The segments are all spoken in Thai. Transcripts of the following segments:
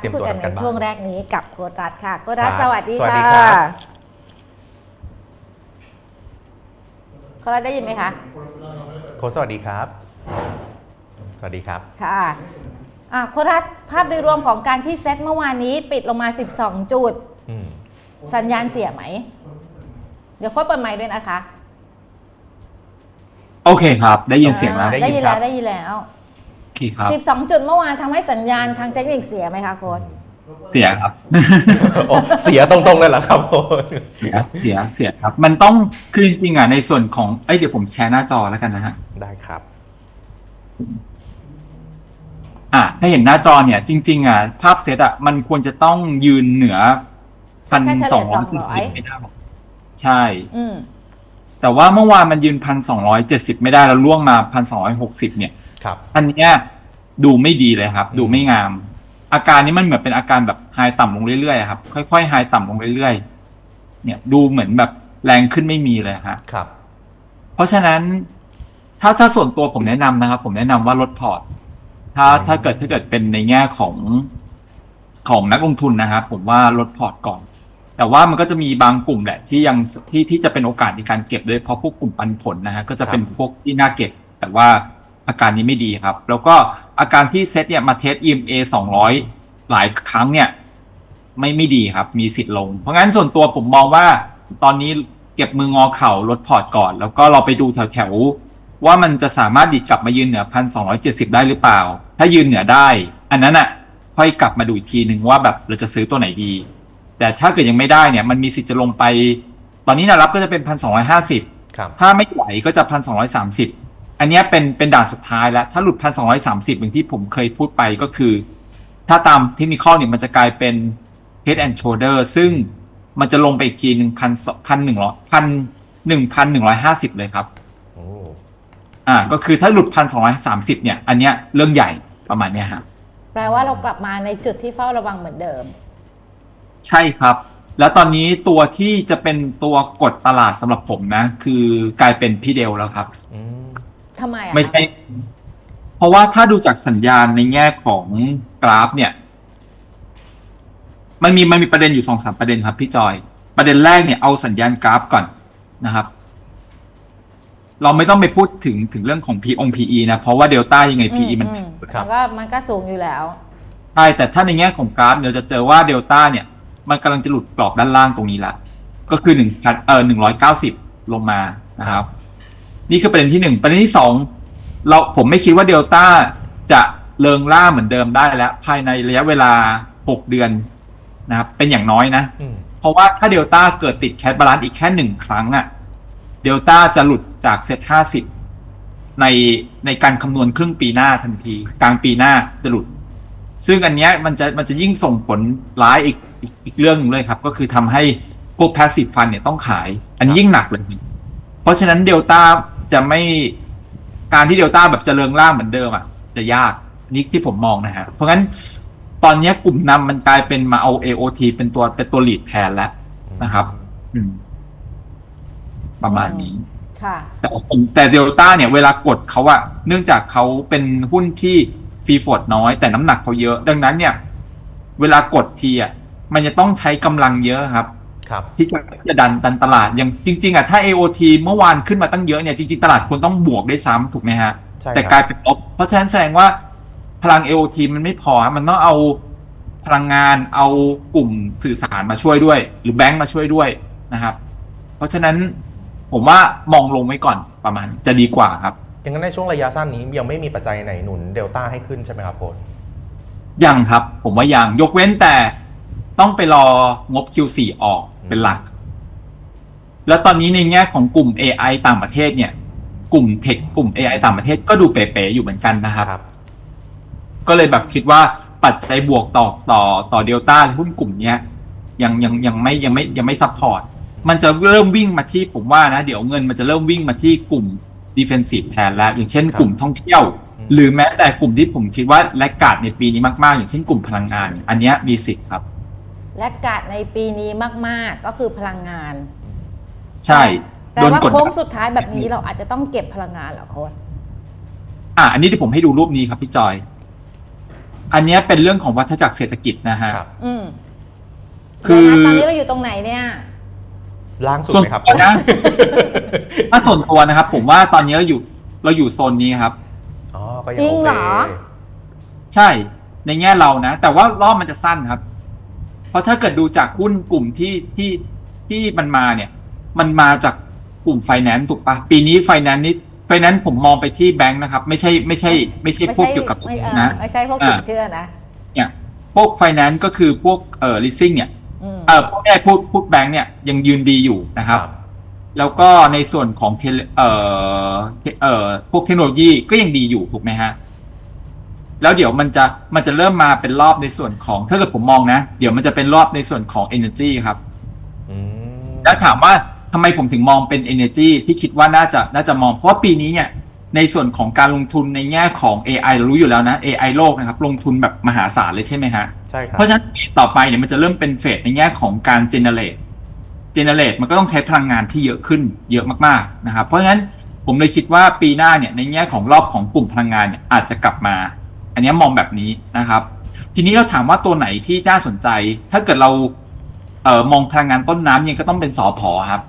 เตรียมคุยตัวกันทำในกันบ้านช่วงแรกนี้กับโคชรัฐค่ะ โคชรัฐครับสวัสดีสวัสดีค่ะครับ โคชรัฐได้ยินไหมคะโค้ชสวัสดีครับ สวัสดีครับ ค่ะอะโคชรัฐภาพโดยรวมของการที่เซตเมื่อวานนี้ปิดลงมา 12 จุด อืมสัญญาณเสียไหม เดี๋ยวโค้ชเปิดไมค์ด้วยนะคะโอเคครับ ได้ยินเสียงแล้ว อ่าได้ยินแล้วได้ยินแล้ว โอเคครับ 12 จุดเมื่อวานทำให้สัญญาณทางเทคนิคเสียไหมคะโค้ชเสียครับ โอ้เสียตรงๆเลยเหรอครับโค้ชเสียเสียเสียครับ มันต้องคือจริงๆอะในส่วนของเอ้ยเดี๋ยวผมแชร์หน้าจอแล้วกันนะฮะได้ครับอะถ้าเห็นหน้าจอเนี่ย จริง ๆอะภาพเซตอะมันควรจะต้องยืนเหนือพันแค่เฉสลี่อยงร้อย200ไม่ได้หรอกใช่ อืมแต่ว่าเมื่อวานมันยืนพันสองร้อยเจ็ดสิบไม่ได้แล้วล่วงมาพันสองร้อยหกสิบเนี่ย ครับ อันเนี้ย ดูไม่ดีเลยครับ ดูไม่งาม อาการนี้มันเหมือนเป็นอาการแบบไฮต่ำลงเรื่อยๆครับค่อยๆไฮต่ำลงเรื่อยๆเนี่ย ดูเหมือนแบบแรงขึ้นไม่มีเลยฮะครับ เพราะฉะนั้น ถ้าถ้าส่วนตัวผมแนะนำนะครับ ผมแนะนำว่าลดพอร์ตถ้าอืมถ้าเกิดถ้าเกิดเป็นในแง่ของของนักลงทุนนะครับผมว่าลดพอร์ตก่อน แต่ว่ามันก็จะมีบางกลุ่มแหละที่ยังที่ที่จะเป็นโอกาสในการเก็บด้วยเพราะพวกกลุ่มปันผลนะฮะก็จะเป็นพวกที่น่าเก็บ แต่ว่า อาการนี้ไม่ดีครับ แล้วก็อาการที่เซตเนี่ยมาเทส EMA 200 หลายครั้งเนี่ย ไม่ไม่ดีครับ มีสิทธิ์ลง เพราะงั้นส่วนตัวผมมองว่า ตอนนี้เก็บมืองอเข่าลดพอร์ตก่อน แล้วก็เราไปดูแถวๆว่ามันจะสามารถดิดกลับมายืนเหนือพันสองได้หรือเปล่า ถ้ายืนเหนือได้ อันนั้นอะ ค่อยกลับมาดูอีกทีหนึ่งว่าแบบเราจะซื้อตัวไหนดี แต่ถ้าเกิดยังไม่ได้เนี่ย มันมีสิทธิ์จะลงไป ตอนนี้แนะรับก็จะเป็นพันสองห้าสิบครับถ้าไม่ไหวก็จะพันสองสามสิบ อันเนี้ยเป็นเป็นด่านสุดท้ายแล้ว ถ้าหลุดพันสองสามสิบอย่างที่ผมเคยพูดไปก็คือ ถ้าตามเทคนิคเนี่ยมันจะกลายเป็น head and shoulder ซึ่งมันจะลงไปอีกทีหนึ่งพันพันหนึ่งร้อยพันหนึ่งพันหนึ่งร้อยห้าสิบเลยครับโอ้อ่า ก็คือถ้าหลุดพันสองสามสิบเนี่ย อันเนี้ยเรื่องใหญ่ประมาณเนี้ยฮะแปลว่าเรากลับมาในจุดที่เฝ้าระวังเหมือนเดิม ใช่ครับ แล้วตอนนี้ตัวที่จะเป็นตัวกดตลาดสำหรับผมนะ คือกลายเป็นพี่เดลแล้วครับ อืม ทำไมอะคะไม่ใช่ เพราะว่าถ้าดูจากสัญญาณในแง่ของกราฟเนี่ย มันมีมันมีประเด็นอยู่สองสามประเด็นครับ พี่จอย ประเด็นแรกเนี่ยเอาสัญญาณกราฟก่อนนะครับ เราไม่ต้องไปพูดถึงถึงเรื่องของ P อง PE นะ เพราะว่าเดลต้ายังไง PE มันอืมันก็มันก็สูงอยู่แล้ว ใช่แต่ถ้าในแง่ของกราฟเราจะเจอว่าเดลต้าเนี่ย มันกำลังจะหลุดกรอบด้านล่างตรงนี้ละ ก็คือหนึ่งพันเออหนึ่งร้อยเก้าสิบลงมานะครับ นี่คือประเด็นที่หนึ่งประเด็นที่สองเราผมไม่คิดว่าเดลต้าจะเริงล่าเหมือนเดิมได้แล้ว ภายในระยะเวลาหกเดือนนะครับเป็นอย่างน้อยนะอืมเพราะว่าถ้าเดลต้าเกิดติดแคทบาลานซ์อีกแค่หนึ่งครั้งอะเดลต้าจะหลุดจากเซ็ตห้าสิบในในการคำนวณครึ่งปีหน้าทันที กลางปีหน้าจะหลุด ซึ่งอันเนี้ยมันจะมันจะยิ่งส่งผลร้ายอีกอีกอีกเรื่องหนึงเลยครับ ก็คือทำให้พวก passive fund เนี่ยต้องขาย อันนี้ยิ่งหนักเลย เพราะฉะนั้นเดลต้า จะไม่การที่เดลต้าแบบจะเริงล่างเหมือนเดิมอะ จะยากอันนี่ที่ผมมองนะฮะเพราะงั้นตอนเนี้ยกลุ่มนำมันกลายเป็นมาเอา AOT เป็นตัวเป็นตัว lead แทนแล้วนะครับ อืม ประมาณนี้ค่ะแต่ผมแต่เดลต้าเนี่ยเวลากดเขาอะเนื่องจากเขาเป็นหุ้นที่ฟรีโฟดน้อย แต่น้ำหนักเขาเยอะ ดังนั้นเนี่ย เวลากดทีอะมันจะต้องใช้กำลังเยอะครับครับ ที่จะจะดันดันตลาดอย่างจริง ๆอะถ้า AOT เมื่อวานขึ้นมาตั้งเยอะเนี่ยจริง ๆ ตลาดควรต้องบวกได้วยซ้ำถูกไหมฮะใช่แต่คกรัลาบยเป็นลบเพราะฉะนั้นแสดงว่าพลัง AOT มันไม่พอฮะมันต้องเอาพลังงานเอากลุ่มสื่อสารมาช่วยด้วย หรือแบงก์มาช่วยด้วยนะครับ เพราะฉะนั้นผมว่ามองลงไว้ก่อนประมาณจะดีกว่าครับดังนั้นในช่วงระยะสั้นนี้ยังไม่มีปัจจัยไหนหนุนเดลต้าให้ขึ้นใช่ไหมครับโค้ชยังครับ ผมว่ายังยกเว้นแต่ต้องไปรองบ Q4 ออก เป็นหลัก แล้วตอนนี้ในแง่ของกลุ่ม AI ต่างประเทศเนี่ย กลุ่มเทคกลุ่ม AI ต่างประเทศก็ดูเป๋ๆอยู่เหมือนกันนะครับครับ ก็เลยแบบคิดว่าปัจจัยบวกต่อต่อต่อเดลต้าหุ้นกลุ่มเนี้ยยังยังยังไม่ยังไม่ยังไม่ซัพพอร์ตมันจะเริ่มวิ่งมาที่ผมว่านะ เดี๋ยวเงินมันจะเริ่มวิ่งมาที่กลุ่มดิเฟนซีฟแทนแล้ว อย่างเช่นครับกลุ่มท่องเที่ยวอืมหรือแม้แต่กลุ่มที่ผมคิดว่าแลกกาดในปีนี้มากๆ อย่างเช่นกลุ่มพลังงาน อันเนี้ยมีสิทธิ์ครับ และกาดในปีนี้มาก ๆ ก็คือพลังงาน ใช่แปลโดนว่ากดโค้งดันสุดท้ายแบบนี้เราอาจจะต้องเก็บพลังงานเหรอโค้ชอะอันนี้ที่ผมให้ดูรูปนี้ครับพี่จอย อันเนี้ยเป็นเรื่องของวัฏจักรเศรษฐกิจนะฮะครับอืมคือเดี๋ยวนะตอนนี้เราอยู่ตรงไหนเนี่ยล่างสุดส่วนไหมครับตัวนะถ้าส่วนตัวนะครับ ผมว่าตอนนี้เราอยู่เราอยู่โซนนี้ครับอ๋อก็ยังจริงโอเหรเคอใช่ในแง่เรานะ แต่ว่ารอบมันจะสั้นครับเพ ราะถ้าเกิดดูจากหุ้นกลุ่มที่ที่ที่มันมาเนี่ย มันมาจากกลุ่มไฟแนนซ์ถูกปะปีนี้ไฟแนนซ์นี่ไฟแนนซ์ผมมองไปที่แบงค์นะครับ ไม่ใช่ไม่ใช่ ไม่ใช่พวกเกี่ยวกับไม่เออนะไม่ใช่พวกสินเชื่อนะ เนี่ยพวกไฟแนนซ์ก็คือพวกเอ่อ leasing เนี่ยอืมเออพวกแม่พูดพูดแบงค์เนี่ยยังยืนดีอยู่นะครับ แล้วก็ในส่วนของเทเลเอ่อเทเอ่อพวกเทคโนโลยีก็ยังดีอยู่ถูกไหมฮะ แล้วเดี๋ยวมันจะมันจะเริ่มมาเป็นรอบในส่วนของ ถ้าเกิดผมมองนะ เดี๋ยวมันจะเป็นรอบในส่วนของ energy ครับอืมแล้วถามว่าทำไมผมถึงมองเป็น energy ที่คิดว่าน่าจะน่าจะมองเพราะว่าปีนี้เนี่ยในส่วนของการลงทุนในแง่ของ AI เรารู้อยู่แล้วนะ AI โลกนะครับลงทุนแบบมหาศาลเลยใช่ไหมฮะใช่ครับเพราะฉะนั้นต่อไปเนี่ยมันจะเริ่มเป็นเฟสในแง่ของการ generate generate มันก็ต้องใช้พลังงานที่เยอะขึ้นเยอะมากๆนะครับเพราะฉะนั้นผมเลยคิดว่าปีหน้าเนี่ยในแง่ของรอบของกลุ่มพลังงานเนี่ยอาจจะกลับมา อันนี้มองแบบนี้นะครับ ทีนี้เราถามว่าตัวไหนที่น่าสนใจ ถ้าเกิดเราเออมองพลังงานต้นน้ำยังก็ต้องเป็นสอพอครับ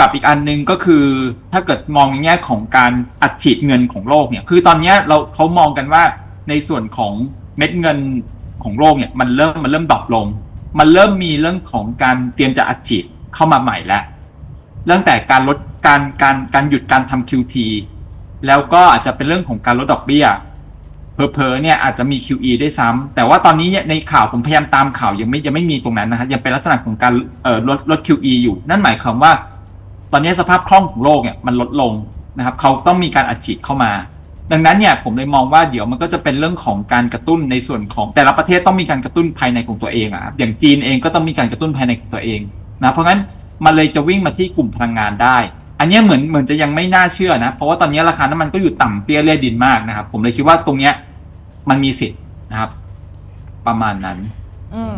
กับอีกอันหนึงก็คือถ้าเกิดมองในแง่ของการอัดฉีดเงินของโลกเนี่ย คือตอนนี้เราเขามองกันว่าในส่วนของเม็ดเงินของโลกเนี่ยมันเริ่มมันเริ่มดรอปลง มันเริ่มมีเรื่องของการเตรียมจะอัดฉีดเข้ามาใหม่แล้วตั้งแต่การลดการการการหยุดการทำ QT แล้วก็อาจจะเป็นเรื่องของการลดดอกเบี้ย เพอๆเนี่ยอาจจะมี QE ได้วยซ้ำแต่ว่าตอนนี้เนี่ยในข่าวผมพยายามตามข่าวยังไม่ยังไม่มีตรงนั้นนะครับยังเป็นลักษณะของการเอ่อลดลด QE อยู่ นั่นหมายความว่า ตอนนี้สภาพคล่องของโลกเนี่ยมันลดลงนะครับเขาต้องมีการอัดฉีดเข้ามา ดังนั้นเนี่ยผมเลยมองว่าเดี๋ยวมันก็จะเป็นเรื่องของการกระตุ้นในส่วนของแต่ละประเทศต้องมีการกระตุ้นภายในของตัวเองอะครับอย่างจีนเองก็ต้องมีการกระตุ้นภายในของตัวเองนะเพราะงั้นมันเลยจะวิ่งมาที่กลุ่มพลังงานได้ อันเนี้ยเหมือนเหมือนจะยังไม่น่าเชื่อนะ เพราะว่าตอนนี้ราคาน้ำมันก็อยู่ต่ำเตี้ยเลี่ยดินมากนะครับ ผมเลยคิดว่าตรงเนี้ย มันมีสิทธิ์นะครับ ประมาณนั้น อืม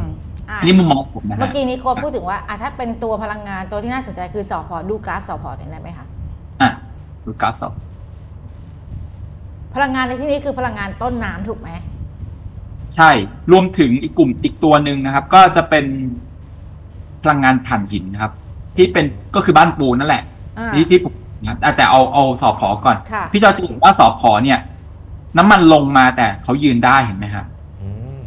อะอันนี้มุมมองผมนะเมื่ฮะอกี้นี้โค้ดพูดถึงว่าอะถ้าเป็นตัวพลังงานตัวที่น่าสนใจคือสอพอดูกราฟสอพอเนี่ยได้ไหมคะอะดูกราฟสองพลังงานในที่นี้คือพลังงานต้นน้ำถูกไหมใช่รวมถึงอีกกลุ่มอีกตัวหนึ่งนะครับ ก็จะเป็นพลังงานถ่านหินนะครับ ที่เป็นก็คือบ้านปูนั่นแหละ อ่า ที่ที่ผมนะครับอะแต่เอาเอาสอพอก่อน ค่ะ พี่จอจะเห็นว่าสอพอเนี่ย น้ำมันลงมาแต่เขายืนได้เห็นไหมครับอืม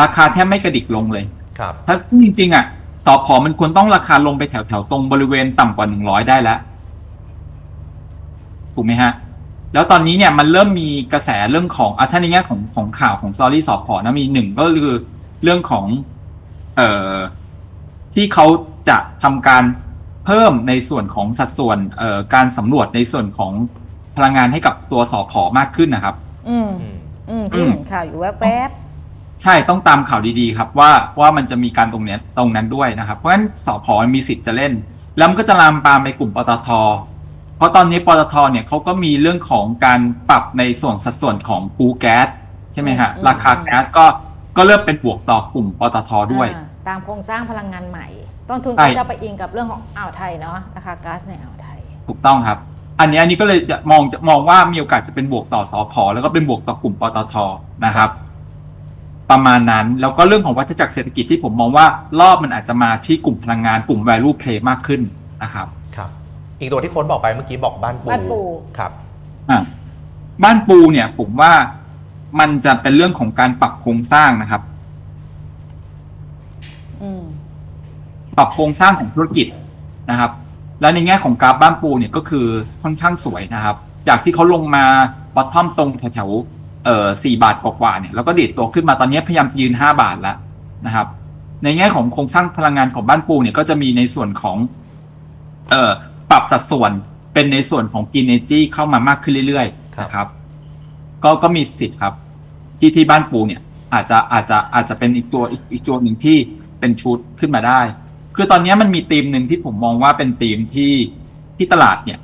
ราคาแทบไม่กระดิกลงเลย ครับ ถ้าจริงๆอะสอพอมันควรต้องราคาลงไปแถวแถวๆตรงบริเวณต่ำกว่าหนึ่งร้อยได้แล้วถูกไหมฮะ แล้วตอนนี้เนี่ยมันเริ่มมีกระแสเรื่องของอะถ้าในแง่ของของข่าวของซอรี่สอพอนะมีหนึ่งก็คือเรื่องของ เอ่อที่เขาจะทำการ เพิ่มในส่วนของสัดส่วนเอ่อการสำรวจในส่วนของพลังงานให้กับตัวสอพอมากขึ้นนะครับอืมอืม อืมที่เห็นข่าวอยู่แวบใช่ต้องตามข่าวดีๆครับว่าว่ามันจะมีการตรงเนี้ยตรงนั้นด้วยนะครับ เพราะฉะนั้นสพมีสิทธิ์จะเล่น แล้วมันก็จะลามปามไปกลุ่มปตท เพราะตอนนี้ปตทเนี่ยเขาก็มีเรื่องของการปรับในส่วนสัดส่วนของปูแก๊สใช่ไหมฮะราคาแก๊สก็ก็เริ่มเป็นบวกต่อกลุ่มปตทๆด้วย อ่า ตามโครงสร้างพลังงานใหม่ ต้นทุนใช่ก็จะไปอิงกับเรื่องของอ่าวไทยเนาะราคาก๊าซในอ่าวไทย ถูกต้องครับ อันนี้อันนี้ก็เลยจะมองจะมองว่ามีโอกาสจะเป็นบวกต่อสอพอแล้วก็เป็นบวกต่อกลุ่มปตทนะครับ ประมาณนั้นแล้วก็เรื่องของวัฏจักรเศรษฐกิจที่ผมมองว่ารอบมันอาจจะมาที่กลุ่มพลังงานกลุ่ม value play มากขึ้นนะครับครับ อีกตัวที่โค้ดบอกไปเมื่อกี้บอกบ้านปูบ้านปูครับอะบ้านปูเนี่ยผมว่ามันจะเป็นเรื่องของการปรับโครงสร้างนะครับอืม ปรับโครงสร้างของธุรกิจนะครับ แล้วในแง่ของกราฟบ้านปูเนี่ยก็คือค่อนข้างสวยนะครับ จากที่เขาลงมาบอททอมตรงแถวๆเอ่อสี่บาทกว่าๆเนี่ยแล้วก็ดีดตัวขึ้นมาตอนนี้พยายามจะยืนห้าบาทแล้วนะครับ ในแง่ของโครงสร้างพลังงานของบ้านปูเนี่ยก็จะมีในส่วนของเอ่อปรับสัดส่วนเป็นในส่วนของกินเนจีเข้ามามากขึ้นเรื่อยๆนะครับ ก็ก็มีสิทธิ์ครับ ที่ที่บ้านปูเนี่ย อาจจะอาจจะอาจจะเป็นอีกตัวอีกอีกตัวหนึ่งที่ เป็นชุดขึ้นมาได้ คือตอนนี้มันมีธีมหนึ่งที่ผมมองว่าเป็นธีมที่ที่ตลาดเนี่ย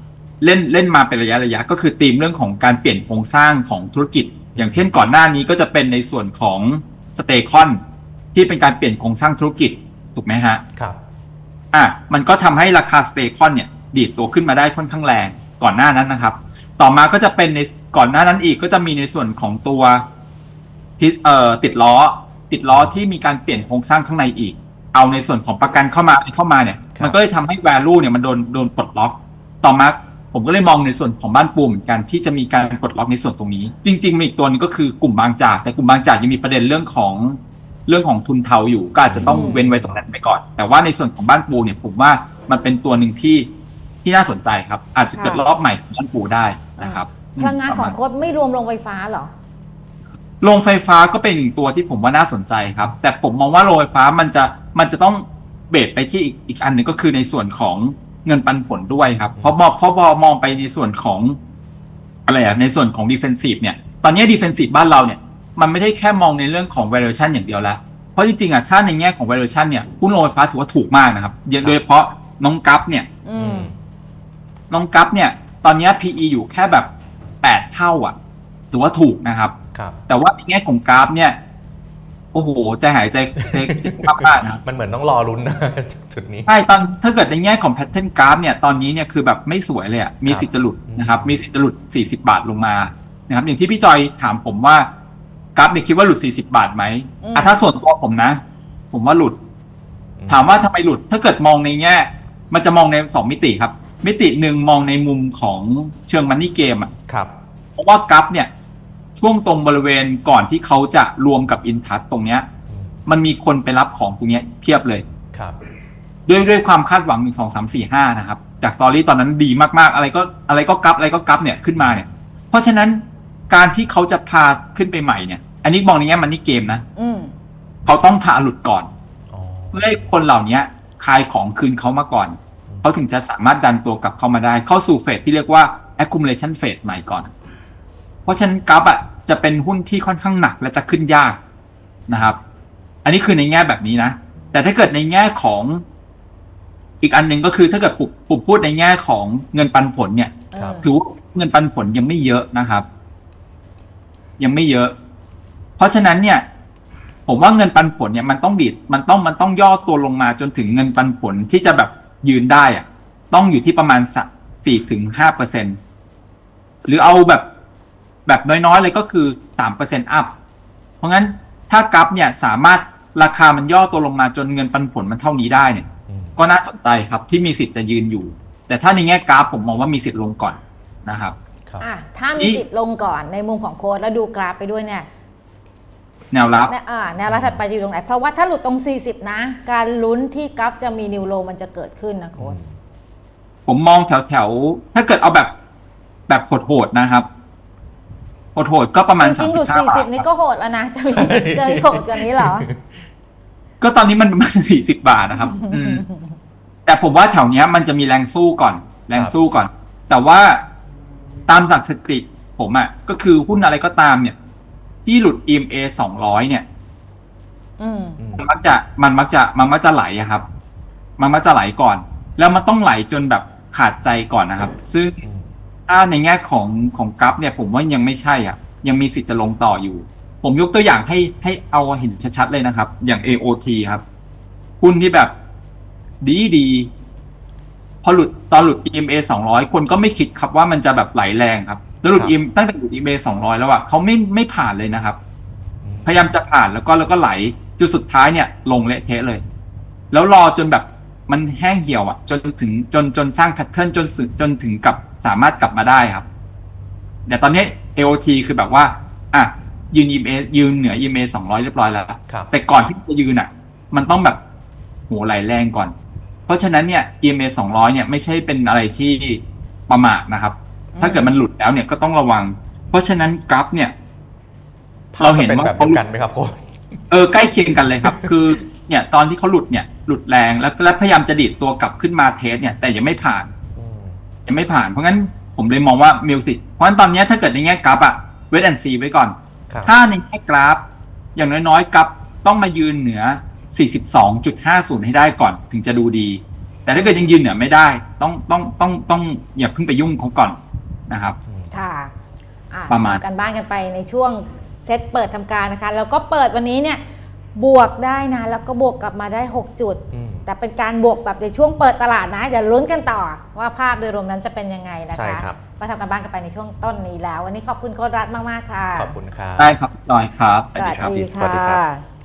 เล่นเล่นมาเป็นระยะระยะก็คือธีมเรื่องของการเปลี่ยนโครงสร้างของธุรกิจ อย่างเช่นก่อนหน้านี้ก็จะเป็นในส่วนของสเตคอนที่เป็นการเปลี่ยนโครงสร้างธุรกิจถูกไหมฮะครับอะมันก็ทำให้ราคาสเตคอนเนี่ยดีดตัวขึ้นมาได้ค่อนข้างแรงก่อนหน้านั้นนะครับ ต่อมาก็จะเป็นในก่อนหน้านั้นอีกก็จะมีในส่วนของตัวที่เอ่อติดล้อ ติดล้อที่มีการเปลี่ยนโครงสร้างข้างในอีก เอาในส่วนของประกันเข้ามาเข้ามาเนี่ย ครับ มันก็เลยทำให้ value เนี่ยมันโดนโดนปลดล็อก ต่อมาผมก็เลยมองในส่วนของบ้านปูเหมือนกันที่จะมีการปลดล็อกในส่วนตรงนี้ จริงๆมีอีกตัวหนึงก็คือกลุ่มบางจาก แต่กลุ่มบางจากยังมีประเด็นเรื่องของเรื่องของทุนเทาอยู่ก็อาจจะต้องอืม เว้นไว้ตรงนั้นไปก่อน แต่ว่าในส่วนของบ้านปูเนี่ยผมว่ามันเป็นตัวหนึ่งที่ที่น่าสนใจครับ อาจจะเกิดรอบใหม่ของบ้านปูได้นะครับพลังงานของโค้ดไม่รวมโรงไฟฟ้าเหรอ โรงไฟฟ้าก็เป็นอีกตัวที่ผมว่าน่าสนใจครับ แต่ผมมองว่าโรงไฟฟ้ามันจะมันจะต้องเบรดไปที่อีกอีกอันหนึ่งก็คือในส่วนของเงินปันผลด้วยครับ เพราะมองเพราะพอมองไปในส่วนของอะไรอะในส่วนของดิเฟนซีฟเนี่ย ตอนนี้ดิเฟนซีฟบ้านเราเนี่ย มันไม่ได้แค่มองในเรื่องของ valuation อย่างเดียวแล้วเพราะจริงๆอะถ้าในแง่ของ valuation เนี่ยหุ้นโรงไฟฟ้าถือว่าถูกมากนะครับโดยเฉพาะน้องกัฟเนี่ยอืมน้องกัฟเนี่ย ตอนนี้ PE อยู่แค่แบบแปดเท่าอะถือว่าถูกนะครับครับ แต่ว่าในแง่ของกราฟเนี่ยโอ้โหใจหายใจใจเจ็บมากมากนะครับมันเหมือนต้องรอลุ้นนะจุดนี้ใช่ตอนถ้าเกิดในแง่ของแพทเทิร์นกราฟเนี่ยตอนนี้เนี่ยคือแบบไม่สวยเลยอะมีสิทธิ์จะหลุดนะครับ มีสิทธิ์จะหลุด 40 บาทลงมานะครับอย่างที่พี่จอยถามผมว่ากราฟเนี่ยคิดว่าหลุด 40 บาทไหมอืมอะถ้าส่วนตัวผมนะ ผมว่าหลุด ถามว่าทำไมหลุด ถ้าเกิดมองในแง่ มันจะมองในสองมิติครับ มิติหนึ่งมองในมุมของเชิงมันนี่เกมอะครับ เพราะว่ากราฟเนี่ย ช่วงตรงบริเวณก่อนที่เขาจะรวมกับอินทัสตรงเนี้ยอืมมันมีคนไปรับของตรงเนี้ยเพียบเลยครับ ด้วยด้วยความคาดหวังหนึ่งสองสามสี่ห้านะครับ จากซอรี่ตอนนั้นดีมากๆ อะไรก็อะไรก็กราฟอะไรก็กราฟเนี่ยขึ้นมาเนี่ย เพราะฉะนั้นการที่เขาจะพาขึ้นไปใหม่เนี่ย อันนี้มองในแง่มันนี่เกมนะอืมเขาต้องพาหลุดก่อนอ๋อเพื่อให้คนเหล่านี้คายของคืนเขามาก่อน เขาถึงจะสามารถดันตัวกลับเข้ามาได้ เข้าสู่เฟสที่เรียกว่า accumulation phase ใหม่ก่อน เพราะฉะนั้นกราฟอะจะเป็นหุ้นที่ค่อนข้างหนักและจะขึ้นยากนะครับ อันนี้คือในแง่แบบนี้นะ แต่ถ้าเกิดในแง่ของอีกอันหนึ่งก็คือถ้าเกิดปุบปุบพูดในแง่ของเงินปันผลเนี่ยเออถือว่าเงินปันผลยังไม่เยอะนะครับ ยังไม่เยอะ เพราะฉะนั้นเนี่ย ผมว่าเงินปันผลเนี่ยมันต้องดีดมันต้องมันต้องย่อตัวลงมาจนถึงเงินปันผลที่จะแบบยืนได้อะต้องอยู่ที่ประมาณสักสี่ถึงห้าเปอร์เซ็นหรือเอาแบบ แบบน้อยๆเลยก็คือสามเปอร์เซ็นต์อัพเพราะงั้นถ้ากราฟเนี่ยสามารถราคามันย่อตัวลงมาจนเงินปันผลมันเท่านี้ได้เนี่ยอืมก็น่าสนใจครับที่มีสิทธิ์จะยืนอยู่ แต่ถ้าในแง่กราฟผมมองว่ามีสิทธิ์ลงก่อนนะครับครับอะถ้ามีสิทธิ์ลงก่อนในมุมของโค้ดแล้วดูกราฟไปด้วยเนี่ยแนวรับแนวอ่าแนวรับถัดไปจะอยู่ตรงไหน เพราะว่าถ้าหลุดตรง 40 นะ การลุ้นที่กราฟจะมีนิวโลมันจะเกิดขึ้นนะโค้ดผมมองแถวแถวๆถ้าเกิดเอาแบบแบบโหดๆนะครับ โหดๆก็ประมาณจสาริมงๆหสิลุบดห้าบาท40นี่ก็โหดแล้วนะจะมีเจอโหดกว่านี้เหรอ ก็ตอนนี้มันประมาณสี่สิบาทนะครับ อืม แต่ผมว่าแถวเนี้ยมันจะมีแรงสู้ก่อน แรงสู้ก่อน แต่ว่าตามจากสถิติผมอะ่ะก็คือหุ้นอะไรก็ตามเนี่ย ที่หลุด EMA สองร้อยเนี่ย อืม อืมมันมักจะมันมักจะมันมักจะไหลอะครับ มันมักจะไหลก่อน แล้วมันต้องไหลจนแบบขาดใจก่อนนะครับ ซึ่ง อืม ถ้าในแง่ของของกราฟเนี่ยผมว่ายังไม่ใช่อะ ยังมีสิทธิ์จะลงต่ออยู่ ผมยกตัวอย่างให้ให้เอาเห็นชัดๆเลยนะครับ อย่าง AOT ครับหุ้นที่แบบดีดีพอหลุดตอนหลุด EMA 200 คนก็ไม่คิดครับว่ามันจะแบบไหลแรงครับแล้วหลุด EM ตั้งแต่หลุด EMA 200 แล้วอะเขาไม่ไม่ผ่านเลยนะครับอืมพยายามจะผ่านแล้วก็แล้วก็ไหลจุดสุดท้ายเนี่ย ลงเละเทะเลย แล้วรอจนแบบ มันแห้งเหี่ยวอะ จนถึงจนจนสร้างแพทเทิร์นจนสึจนถึงกับสามารถกลับมาได้ครับแต่ตอนนี้ AOT คือแบบว่า อะ ยืน EMA ยืนเหนือ EMA 200เรียบร้อยแล้วครับแต่ก่อนที่จะยืนอะ มันต้องแบบโหไหลแรงก่อน เพราะฉะนั้นเนี่ย EMA 200เนี่ยไม่ใช่เป็นอะไรที่ประมาทนะครับ ถ้าเกิดมันหลุดแล้วเนี่ยก็ต้องระวัง เพราะฉะนั้นกราฟเนี่ย เราเห็นว่าภพจะเป็นแบบเดียวกันไหมครับโค้ดเออใกล้เคียงกันเลยครับ คือ เนี่ย ตอนที่เขาหลุดเนี่ย หลุดแรงแล้วแล้วพยายามจะดีดตัวกลับขึ้นมาเทสเนี่ยแต่ยังไม่ผ่าน อืมยังไม่ผ่าน เพราะงั้นผมเลยมองว่ามิวสิกเพราะฉะนั้นตอนเนี้ยถ้าเกิดในแง่กราฟอะเวทแอนซีไว้ก่อน ครับถ้าในแง่กราฟ อย่างน้อยๆกราฟต้องมายืนเหนือ 42.50 ให้ได้ก่อนถึงจะดูดี แต่ถ้าเกิดยังยืนเหนือไม่ได้ ต้องต้องต้องต้องอย่าเพิ่งไปยุ่งเขาก่อนนะครับ ค่ะอ่ประมาณ ทำกันบ้านกันไปในช่วงเซตเปิดทำการนะคะ แล้วก็เปิดวันนี้เนี่ย บวกได้นะ แล้วก็บวกกลับมาได้ 6 จุด อืม แต่เป็นการบวกแบบในช่วงเปิดตลาดนะ เดี๋ยวลุ้นกันต่อ ว่าภาพโดยรวมนั้นจะเป็นยังไงนะใช่คะครับก็ทำกันบ้านกันไปในช่วงต้นนี้แล้ว วันนี้ขอบคุณโค้ดรัฐมาก ๆ ค่ะ ขอบคุณครับ ได้ครับจอยครับ สวัสดีครับ สวัสดีสวัสดีครับค่ะ